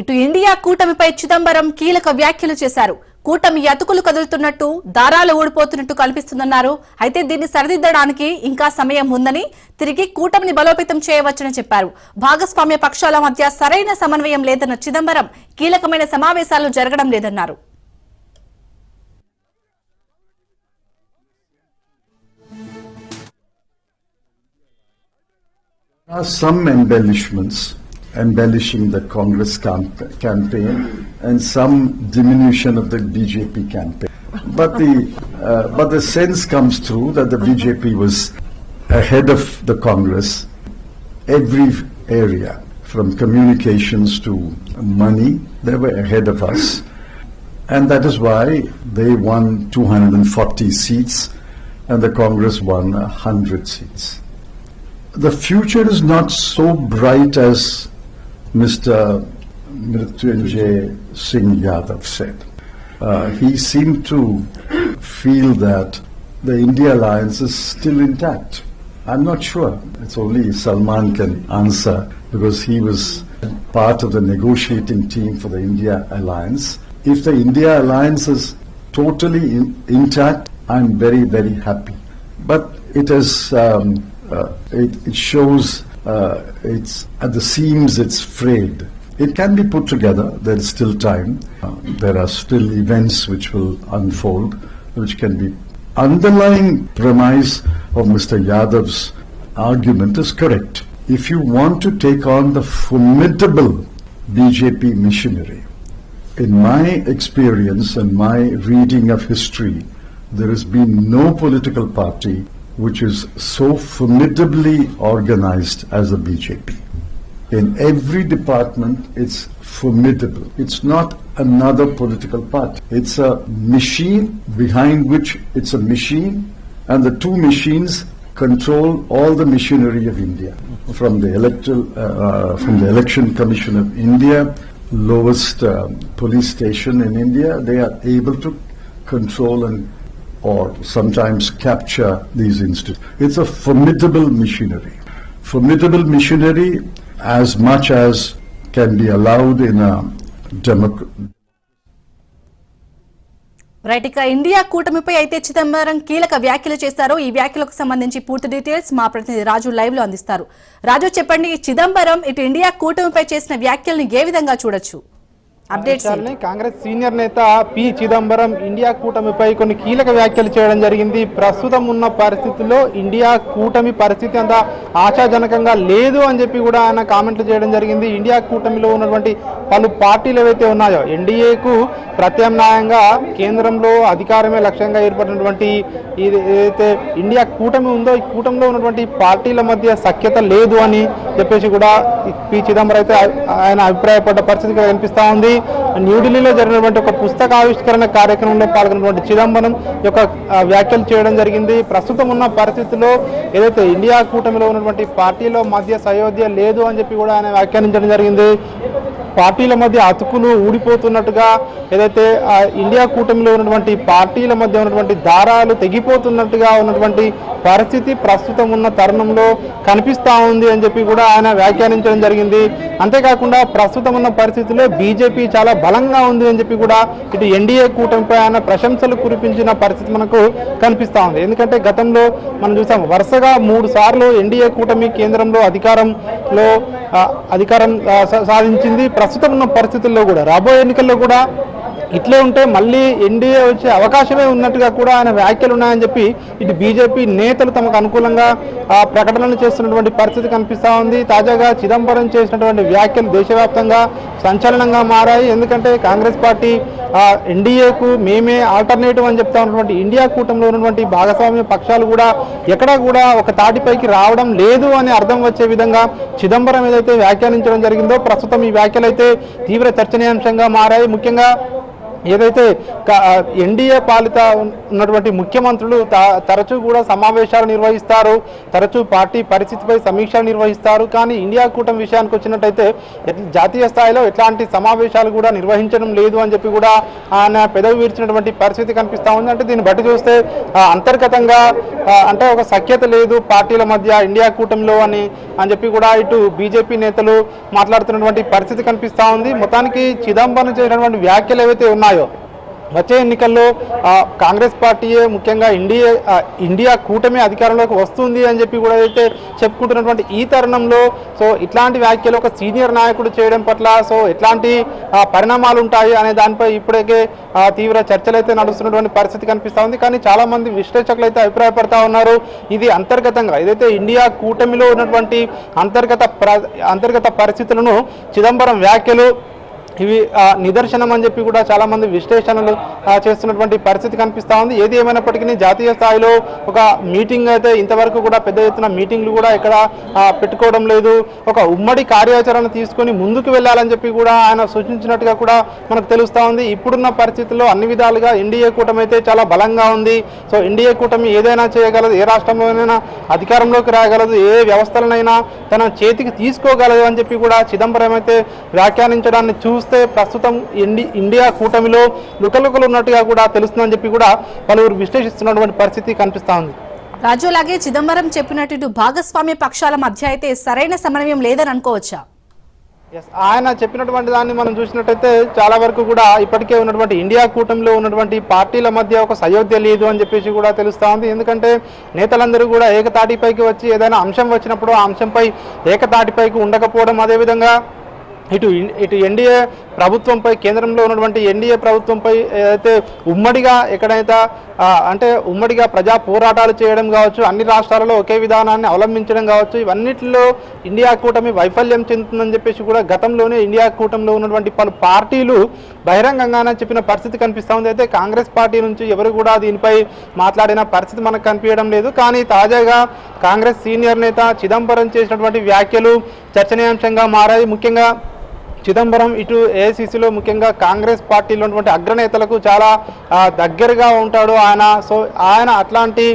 ఇటు ఇండియా కూటమిపై చిదంబరం కీలక వ్యాఖ్యలు చేశారు. కూటమి అతుకులు కదులుతున్నట్టు దారాలు ఊడిపోతున్నట్టు కనిపిస్తుందన్నారు. అయితే దీన్ని సరిదిద్దడానికి ఇంకా సమయం ఉందని తిరిగి కూటమిని బలోపేతం చేయవచ్చని చెప్పారు. భాగస్వామ్య పక్షాల మధ్య సరైన సమన్వయం లేదన్న చిదంబరం కీలకమైన సమావేశాలు జరగడం లేదన్నారు. Some embellishments. Embellishing the Congress camp- campaign and some diminution of the BJP campaign. But the, uh, but the sense comes through that the BJP was ahead of the Congress every area, from communications to money, they were ahead of us. And that is why they won 240 seats and the Congress won 100 seats. The future is not so bright as Mr. Mrityunjay Singh Yadav said. Uh, he seemed to feel that the India alliance is still intact. I'm not sure. It's only Salman can answer because he was part of the negotiating team for the India alliance. If the India alliance is totally in, intact, I'm very, very happy. But it is, um, uh, it, it shows uh, it's at the seams it's frayed. It can be put together. There is still time. Uh, there are still events which will unfold, which can be. Underlying premise of Mr. Yadav's argument is correct. If you want to take on the formidable BJP machinery, in my experience and my reading of history, there has been no political party which is so formidably organized as the BJP. In every department, it's formidable. It's not another political party. It's a machine behind which it's a machine, and the two machines control all the machinery of India, from the electoral, uh, uh, from the Election Commission of India, lowest uh, police station in India. They are able to control and or sometimes capture these institutes. It's a formidable machinery. Formidable machinery as much as can be allowed in a democracy. Right ఇక India కూటమిపై అయితే చిదంబరం కీలక వ్యాఖ్యలు చేశారు ఈ వ్యాఖ్యలకు సంబంధించి పూర్తి డీటెయిల్స్ మా ప్రతినిధి రాజు లైవ్లో అందిస్తారు రాజు చెప్పండి చిదంబరం ఇటు ఇండియా కూటమిపై చేసిన వ్యాఖ్యల్ని ఏ విధంగా చూడొచ్చు కాంగ్రెస్ సీనియర్ నేత పి. చిదంబరం ఇండియా కూటమిపై కొన్ని కీలక వ్యాఖ్యలు చేయడం జరిగింది. ప్రస్తుతం ఉన్న పరిస్థితుల్లో ఇండియా కూటమి పరిస్థితి అంత ఆశాజనకంగా లేదు అని చెప్పి కూడా ఆయన కామెంట్లు చేయడం జరిగింది. ఇండియా కూటమిలో ఉన్నటువంటి పలు పార్టీలు ఏవైతే ఉన్నాయో ఎన్డీఏకు ప్రత్యామ్నాయంగా కేంద్రంలో అధికారమే లక్ష్యంగా ఏర్పడినటువంటి ఇది ఏదైతే ఇండియా కూటమి ఉందో ఈ కూటమిలో ఉన్నటువంటి పార్టీల మధ్య సఖ్యత లేదు అని చెప్పేసి కూడా పి. చిదంబరం అయితే ఆయన అభిప్రాయపడ్డ పరిస్థితి కనిపిస్తా ఉంది. న్యూఢిల్లీలో జరిగినటువంటి ఒక పుస్తక ఆవిష్కరణ కార్యక్రమంలో పాల్గొన్నటువంటి చిదంబరం యొక్క వ్యాఖ్యలు చేయడం జరిగింది. ప్రస్తుతం ఉన్న పరిస్థితుల్లో ఏదైతే ఇండియా కూటమిలో ఉన్నటువంటి పార్టీలో మధ్య సయోధ్య లేదు అని చెప్పి కూడా ఆయన వ్యాఖ్యానించడం జరిగింది. పార్టీల మధ్య అతుకులు ఊడిపోతున్నట్టుగా ఏదైతే ఇండియా కూటమిలో ఉన్నటువంటి పార్టీల మధ్య ఉన్నటువంటి దారాలు తెగిపోతున్నట్టుగా ఉన్నటువంటి పరిస్థితి ప్రస్తుతం ఉన్న తరుణంలో కనిపిస్తూ ఉంది అని చెప్పి కూడా ఆయన వ్యాఖ్యానించడం జరిగింది. అంతేకాకుండా ప్రస్తుతం ఉన్న పరిస్థితుల్లో బీజేపీ చాలా బలంగా ఉంది అని చెప్పి కూడా ఇటు ఎన్డీఏ కూటమిపై ఆయన ప్రశంసలు కురిపించిన పరిస్థితి మనకు కనిపిస్తూ ఉంది. ఎందుకంటే గతంలో మనం చూసాం వరుసగా మూడు సార్లు ఎన్డీఏ కూటమి కేంద్రంలో అధికారంలో అధికారం సాధించింది. ప్రస్తుతం ఉన్న పరిస్థితుల్లో కూడా రాబోయే ఎన్నికల్లో కూడా ఇట్లే ఉంటే మళ్ళీ ఎన్డీఏ వచ్చే అవకాశమే ఉన్నట్టుగా కూడా ఆయన వ్యాఖ్యలు ఉన్నాయని చెప్పి ఇటు బీజేపీ నేతలు తమకు అనుకూలంగా ప్రకటనలు చేస్తున్నటువంటి పరిస్థితి కనిపిస్తూ ఉంది. తాజాగా చిదంబరం చేసినటువంటి వ్యాఖ్యలు దేశవ్యాప్తంగా సంచలనంగా మారాయి. ఎందుకంటే కాంగ్రెస్ పార్టీ ఎన్డీఏకు మేమే ఆల్టర్నేటివ్ అని చెప్తా ఉన్నటువంటి ఇండియా కూటమిలో ఉన్నటువంటి భాగస్వామ్య పక్షాలు కూడా ఎక్కడా కూడా ఒక తాటిపైకి రావడం లేదు అని అర్థం వచ్చే విధంగా చిదంబరం ఏదైతే వ్యాఖ్యానించడం జరిగిందో ప్రస్తుతం ఈ వ్యాఖ్యలు అయితే తీవ్ర చర్చనీయాంశంగా మారాయి. ముఖ్యంగా ఏదైతే ఎన్డీఏ పాలిత ఉన్నటువంటి ముఖ్యమంత్రులు త- తరచూ కూడా సమావేశాలు నిర్వహిస్తారు తరచూ పార్టీ పరిస్థితిపై సమీక్షలు నిర్వహిస్తారు. కానీ ఇండియా కూటమి విషయానికి వచ్చినట్టయితే జాతీయ స్థాయిలో ఎట్లాంటి సమావేశాలు కూడా నిర్వహించడం లేదు అని చెప్పి కూడా ఆయన పెదవి వీర్చినటువంటి పరిస్థితి కనిపిస్తూ ఉంది. అంటే దీన్ని బట్టి చూస్తే అంతర్గతంగా అంటే ఒక సఖ్యత లేదు పార్టీల మధ్య ఇండియా కూటమిలో అని అని చెప్పి కూడా ఇటు బీజేపీ నేతలు మాట్లాడుతున్నటువంటి పరిస్థితి కనిపిస్తూ ఉంది. మొత్తానికి చిదంబరం చేసినటువంటి వ్యాఖ్యలు ఏవైతే ఉన్నాయి వచ్చే ఎన్నికల్లో కాంగ్రెస్ పార్టీయే ముఖ్యంగా ఇండియా ఇండియా కూటమి అధికారంలోకి వస్తుంది అని చెప్పి కూడా అయితే చెప్పుకుంటున్నటువంటి ఈ తరుణంలో సో ఇట్లాంటి వ్యాఖ్యలు ఒక సీనియర్ నాయకుడు చేయడం పట్ల సో ఎట్లాంటి పరిణామాలు ఉంటాయి అనే దానిపై ఇప్పటికే తీవ్ర చర్చలు అయితే నడుస్తున్నటువంటి పరిస్థితి కనిపిస్తూ ఉంది కానీ చాలామంది విశ్లేషకులు అయితే అభిప్రాయపడతా ఉన్నారు. ఇది అంతర్గతంగా ఏదైతే ఇండియా కూటమిలో ఉన్నటువంటి అంతర్గత ప్ర అంతర్గత పరిస్థితులను చిదంబరం వ్యాఖ్యలు ఇవి నిదర్శనం అని చెప్పి కూడా చాలామంది విశ్లేషణలు చేస్తున్నటువంటి పరిస్థితి కనిపిస్తూ ఉంది. ఏది ఏమైనప్పటికీ జాతీయ స్థాయిలో ఒక మీటింగ్ అయితే ఇంతవరకు కూడా పెద్ద ఎత్తున మీటింగ్లు కూడా ఇక్కడ పెట్టుకోవడం లేదు. ఒక ఉమ్మడి కార్యాచరణ తీసుకొని ముందుకు వెళ్ళాలని చెప్పి కూడా ఆయన సూచించినట్టుగా కూడా మనకు తెలుస్తూ ఉంది. ఇప్పుడున్న పరిస్థితుల్లో అన్ని విధాలుగా ఎన్డీఏ కూటమి అయితే చాలా బలంగా ఉంది. సో ఎన్డీఏ కూటమి ఏదైనా చేయగలదు ఏ రాష్ట్రంలోనైనా అధికారంలోకి రాగలదు ఏ వ్యవస్థలనైనా తన చేతికి తీసుకోగలదు అని చెప్పి కూడా చిదంబరం అయితే వ్యాఖ్యానించడాన్ని చూస్తే ప్రస్తుతం ఇండి ఇండియా కూటమిలో లుకలుకలు ఉన్నట్టుగా కూడా తెలుస్తుందని చెప్పి కూడా పలువురు విశ్లేషిస్తున్నటువంటి పరిస్థితి కనిపిస్తా ఉంది. రాజు అలాగే చిదంబరం చెప్పినట్టు భాగస్వామ్య పక్షాల మధ్య అయితే సరైన సమన్వయం లేదని అనుకోవచ్చా? ఆయన చెప్పినటువంటి దాన్ని మనం చూసినట్టయితే చాలా వరకు కూడా ఇప్పటికే ఉన్నటువంటి ఇండియా కూటమిలో ఉన్నటువంటి పార్టీల మధ్య ఒక సయోధ్య లేదు అని చెప్పేసి కూడా తెలుస్తా ఉంది. ఎందుకంటే నేతలందరూ కూడా ఏకతాటిపైకి వచ్చి ఏదైనా అంశం వచ్చినప్పుడు ఆ అంశంపై ఏకతాటిపైకి ఉండకపోవడం అదేవిధంగా ఇటు ఇటు ఎన్డీఏ ప్రభుత్వంపై కేంద్రంలో ఉన్నటువంటి ఎన్డీఏ ప్రభుత్వంపై ఏదైతే ఉమ్మడిగా ఎక్కడైతే అంటే ఉమ్మడిగా ప్రజా పోరాటాలు చేయడం కావచ్చు అన్ని రాష్ట్రాలలో ఒకే విధానాన్ని అవలంబించడం కావచ్చు ఇవన్నిటిలో ఇండియా కూటమి వైఫల్యం చెందుతుందని చెప్పేసి కూడా గతంలోనే ఇండియా కూటమిలో ఉన్నటువంటి పలు పార్టీలు బహిరంగంగానే చెప్పిన పరిస్థితి కనిపిస్తూ ఉంది. అయితే కాంగ్రెస్ పార్టీ నుంచి ఎవరు కూడా దీనిపై మాట్లాడిన పరిస్థితి మనకు కనిపించడం లేదు. కానీ తాజాగా కాంగ్రెస్ సీనియర్ నేత చిదంబరం చేసినటువంటి వ్యాఖ్యలు చర్చనీయాంశంగా మారాయి. ముఖ్యంగా చిదంబరం ఇటు ఏఐసిసిలో ముఖ్యంగా కాంగ్రెస్ పార్టీలో ఉన్నటువంటి అగ్రనేతలకు చాలా దగ్గరగా ఉంటాడు ఆయన. సో ఆయన అట్లాంటి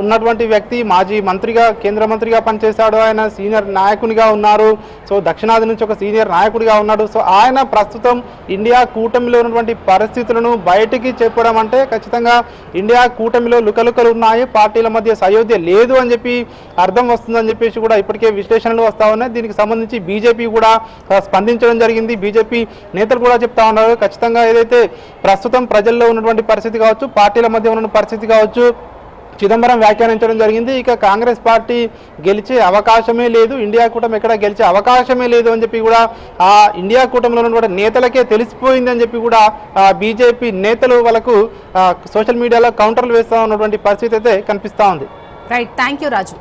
ఉన్నటువంటి వ్యక్తి మాజీ మంత్రిగా కేంద్ర మంత్రిగా పనిచేశాడు ఆయన సీనియర్ నాయకునిగా ఉన్నారు. సో దక్షిణాది నుంచి ఒక సీనియర్ నాయకుడిగా ఉన్నాడు. సో ఆయన ప్రస్తుతం ఇండియా కూటమిలో ఉన్నటువంటి పరిస్థితులను బయటికి చెప్పడం అంటే ఖచ్చితంగా ఇండియా కూటమిలో లుకలుకలు ఉన్నాయి. పార్టీల మధ్య సయోధ్య లేదు అని చెప్పి అర్థం వస్తుందని చెప్పేసి కూడా ఇప్పటికే విశ్లేషణలు వస్తా ఉన్నాయి. దీనికి సంబంధించి బీజేపీ కూడా స్పందించడం జరిగింది. బీజేపీ నేతలు కూడా చెప్తా ఉన్నారు. ఖచ్చితంగా ఏదైతే ప్రస్తుతం ప్రజల్లో ఉన్నటువంటి పరిస్థితి కావచ్చు పార్టీల మధ్య ఉన్న పరిస్థితి కావచ్చు చిదంబరం వ్యాఖ్యానించడం జరిగింది. ఇక కాంగ్రెస్ పార్టీ గెలిచే అవకాశమే లేదు. ఇండియా కూటమి ఎక్కడ గెలిచే అవకాశమే లేదు అని చెప్పి కూడా ఆ ఇండియా కూటమిలో ఉన్నటువంటి నేతలకే తెలిసిపోయింది అని చెప్పి కూడా బీజేపీ నేతలు వాళ్ళకు సోషల్ మీడియాలో కౌంటర్లు వేస్తా ఉన్నటువంటి పరిస్థితి అయితే కనిపిస్తూ ఉంది. Right thank you Raju